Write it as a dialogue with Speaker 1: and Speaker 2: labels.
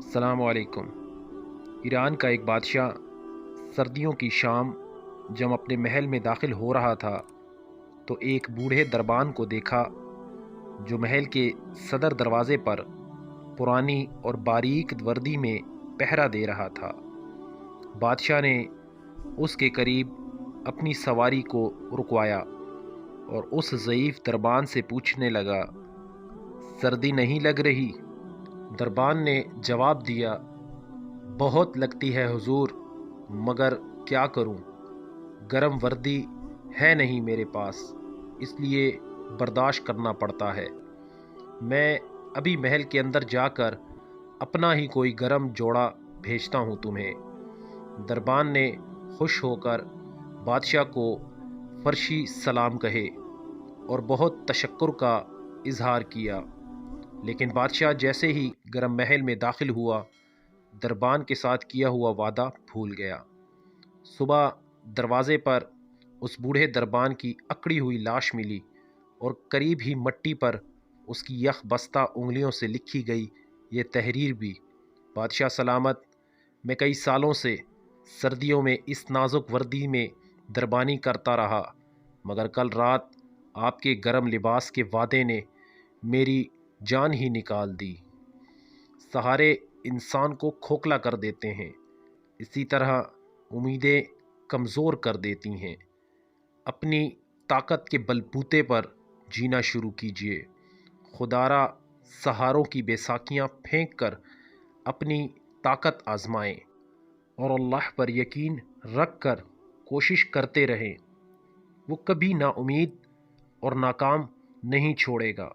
Speaker 1: असलकुम ईरान का एक बादशाह, सर्दियों की शाम, जब अपने महल में दाखिल हो रहा था तो एक बूढ़े दरबान को देखा, जो महल के सदर दरवाज़े पर पुरानी और बारीक वर्दी में पहरा दे रहा था। बादशाह ने उसके करीब अपनी सवारी को रुकवाया और उस ज़यीफ़ दरबान से पूछने लगा, सर्दी नहीं लग रही? दरबान ने जवाब दिया, बहुत लगती है हुजूर, मगर क्या करूँ? गरम वर्दी है नहीं मेरे पास, इसलिए बर्दाश्त करना पड़ता है। मैं अभी महल के अंदर जाकर अपना ही कोई गरम जोड़ा भेजता हूँ तुम्हें। दरबान ने खुश होकर बादशाह को फर्शी सलाम कहे और बहुत तशक्र का इजहार किया। लेकिन बादशाह जैसे ही गर्म महल में दाखिल हुआ, दरबान के साथ किया हुआ वादा भूल गया। सुबह दरवाज़े पर उस बूढ़े दरबान की अकड़ी हुई लाश मिली और करीब ही मट्टी पर उसकी यख बस्ता उंगलियों से लिखी गई ये तहरीर भी, बादशाह सलामत, मैं कई सालों से सर्दियों में इस नाजुक वर्दी में दरबानी करता रहा, मगर कल रात आपके गर्म लिबास के वादे ने मेरी जान ही निकाल दी। सहारे इंसान को खोखला कर देते हैं। इसी तरह उम्मीदें कमज़ोर कर देती हैं। अपनी ताकत के बलबूते पर जीना शुरू कीजिए। खुदारा सहारों की बेसाखियाँ फेंक कर अपनी ताकत आजमाएँ और अल्लाह पर यकीन रख कर कोशिश करते रहें। वो कभी ना उम्मीद और नाकाम नहीं छोड़ेगा।